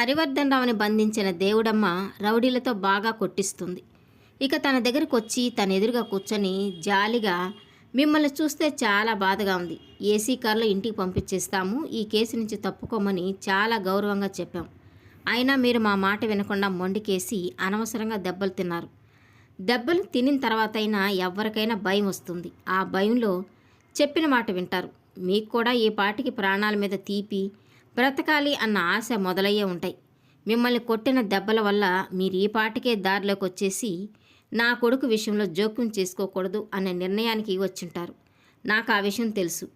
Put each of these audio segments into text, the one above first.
హరివర్ధన్ రావుని బంధించిన దేవుడమ్మ రౌడీలతో బాగా కొట్టిస్తుంది. ఇక తన దగ్గరికి వచ్చి తన ఎదురుగా కూర్చొని జాలిగా మిమ్మల్ని చూస్తే చాలా బాధగా ఉంది. ఏసీ కార్లో ఇంటికి పంపించేస్తాము. ఈ కేసు నుంచి తప్పుకోమని చాలా గౌరవంగా చెప్పాం. అయినా మీరు మా మాట వినకుండా మొండికేసి అనవసరంగా దెబ్బలు తిన్నారు. దెబ్బలు తినిన తర్వాత అయినా ఎవరికైనా భయం వస్తుంది. ఆ భయంలో చెప్పిన మాట వింటారు. మీకు కూడా ఈ పాటికి ప్రాణాల మీద తీపి బ్రతకాలి అన్న ఆశ మొదలయ్యే ఉంటాయి. మిమ్మల్ని కొట్టిన దెబ్బల వల్ల మీరు ఈ పాటికే దారిలోకి వచ్చేసి నా కొడుకు విషయంలో జోక్యం చేసుకోకూడదు అనే నిర్ణయానికి వచ్చింటారు. నాకు ఆ విషయం తెలుసు.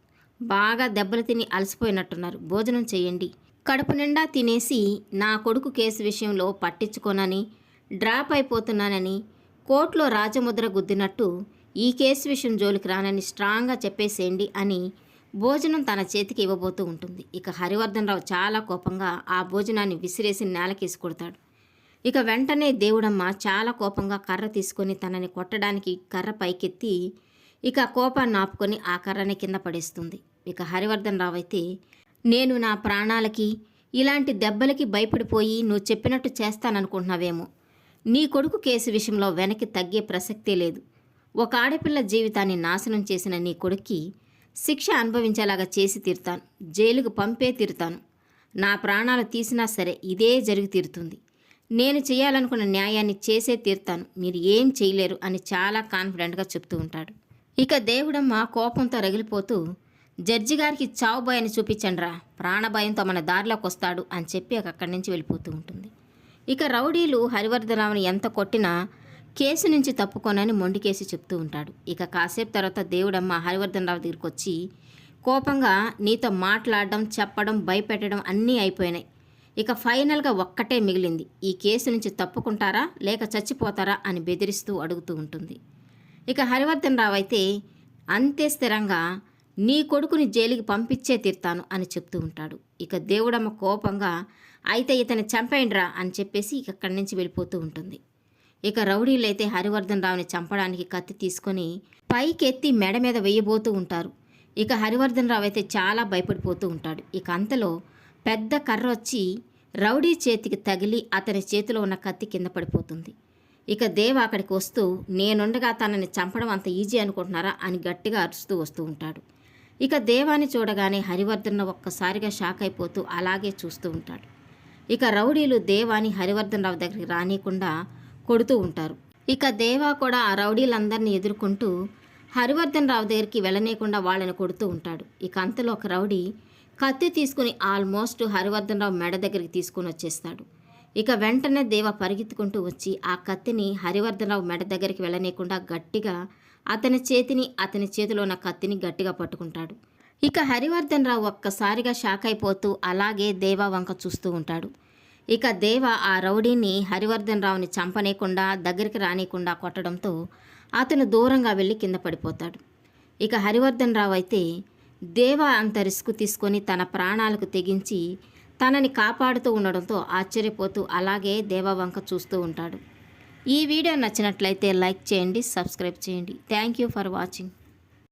బాగా దెబ్బలు తిని అలసిపోయినట్టున్నారు. భోజనం చేయండి. కడుపు నిండా తినేసి నా కొడుకు కేసు విషయంలో పట్టించుకోనని డ్రాప్ అయిపోతున్నానని కోర్టులో రాజముద్ర గుద్దినట్టు ఈ కేసు విషయం జోలికి రానని స్ట్రాంగ్గా చెప్పేసేయండి అని భోజనం తన చేతికి ఇవ్వబోతూ ఉంటుంది. ఇక హరివర్ధన్ రావు చాలా కోపంగా ఆ భోజనాన్ని విసిరేసి నేలకేసి కొడతాడు. ఇక వెంటనే దేవుడమ్మ చాలా కోపంగా కర్ర తీసుకొని తనని కొట్టడానికి కర్ర పైకెత్తి ఇక కోపాన్ని ఆపుకొని ఆ కర్రని కింద పడేస్తుంది. ఇక హరివర్ధన్ రావు అయితే నేను నా ప్రాణాలకి ఇలాంటి దెబ్బలకి భయపడిపోయి నువ్వు చెప్పినట్టు చేస్తాననుకుంటున్నావేమో. నీ కొడుకు కేసు విషయంలో వెనక్కి తగ్గే ప్రసక్తే లేదు. ఒక ఆడపిల్ల జీవితాన్ని నాశనం చేసిన నీ కొడుక్కి శిక్ష అనుభవించేలాగా చేసి తీరుతాను. జైలుకు పంపే తీరుతాను. నా ప్రాణాలు తీసినా సరే ఇదే జరిగి తీరుతుంది. నేను చేయాలనుకున్న న్యాయాన్ని చేసే తీరుతాను. మీరు ఏం చేయలేరు అని చాలా కాన్ఫిడెంట్గా చెప్తూ ఉంటాడు. ఇక దేవుడమ్మ కోపంతో రగిలిపోతూ జడ్జి గారికి చావు భయాన్ని చూపించండిరా. ప్రాణభయంతో మన దారిలోకి వస్తాడు అని చెప్పి అక్కడి నుంచి వెళ్ళిపోతూ ఉంటుంది. ఇక రౌడీలు హరివర్ధరావుని ఎంత కొట్టినా కేసు నుంచి తప్పుకోనని మొండికేసి చెప్తూ ఉంటాడు. ఇక కాసేపు తర్వాత దేవుడమ్మ హరివర్ధన్ రావు దగ్గరికి వచ్చి కోపంగా నీతో మాట్లాడడం చెప్పడం భయపెట్టడం అన్నీ అయిపోయినాయి. ఇక ఫైనల్గా ఒక్కటే మిగిలింది. ఈ కేసు నుంచి తప్పుకుంటారా లేక చచ్చిపోతారా అని బెదిరిస్తూ అడుగుతూ ఉంటుంది. ఇక హరివర్ధన్ రావు అయితే అంతే స్థిరంగా నీ కొడుకుని జైలుకి పంపించే తీరుతాను అని చెప్తూ ఉంటాడు. ఇక దేవుడమ్మ కోపంగా అయితే ఇతని చంపేయండిరా అని చెప్పేసి ఇక అక్కడి నుంచి వెళ్ళిపోతూ ఉంటుంది. ఇక రౌడీలైతే హరివర్ధన్ రావుని చంపడానికి కత్తి తీసుకొని పైకెత్తి మెడ మీద వేయబోతూ ఉంటారు. ఇక హరివర్ధన్ రావు అయితే చాలా భయపడిపోతూ ఉంటాడు. ఇక అంతలో పెద్ద కర్ర వచ్చి రౌడీ చేతికి తగిలి అతని చేతిలో ఉన్న కత్తి కింద పడిపోతుంది. ఇక దేవ అక్కడికి వస్తూ నేనుండగా తనని చంపడం అంత ఈజీ అనుకుంటున్నారా? అని గట్టిగా అరుస్తూ వస్తూ ఉంటాడు. ఇక దేవాన్ని చూడగానే హరివర్ధన్ ఒక్కసారిగా షాక్ అయిపోతూ అలాగే చూస్తూ ఉంటాడు. ఇక రౌడీలు దేవాని హరివర్ధన్ రావు దగ్గరికి రానియకుండా కొడుతూ ఉంటారు. ఇక దేవా కూడా ఆ రౌడీలందరినీ ఎదుర్కొంటూ హరివర్ధన్ రావు దగ్గరికి వెళ్ళనీయకుండా వాళ్ళని కొడుతూ ఉంటాడు. ఇక అంతలో ఒక రౌడీ కత్తి తీసుకుని ఆల్మోస్ట్ హరివర్ధన్ రావు మెడ దగ్గరికి తీసుకుని వచ్చేస్తాడు. ఇక వెంటనే దేవ పరిగెత్తుకుంటూ వచ్చి ఆ కత్తిని హరివర్ధన్ రావు మెడ దగ్గరికి వెళ్ళనీయకుండా గట్టిగా అతని చేతిని అతని చేతిలో ఉన్న కత్తిని గట్టిగా పట్టుకుంటాడు. ఇక హరివర్ధన్ రావు ఒక్కసారిగా షాక్ అయిపోతూ అలాగే దేవా వంక చూస్తూ ఉంటాడు. ఇక దేవ ఆ రౌడీని హరివర్ధన్ రావుని చంపనేకుండా దగ్గరికి రానియకుండా కొట్టడంతో అతను దూరంగా వెళ్ళి కింద పడిపోతాడు. ఇక హరివర్ధన్ రావు అయితే దేవ అంత రిస్క్ తీసుకొని తన ప్రాణాలకు తెగించి తనని కాపాడుతూ ఉండడంతో ఆశ్చర్యపోతూ అలాగే దేవ వంక చూస్తూ ఉంటాడు. ఈ వీడియో నచ్చినట్లయితే లైక్ చేయండి సబ్స్క్రైబ్ చేయండి. Thank you for watching.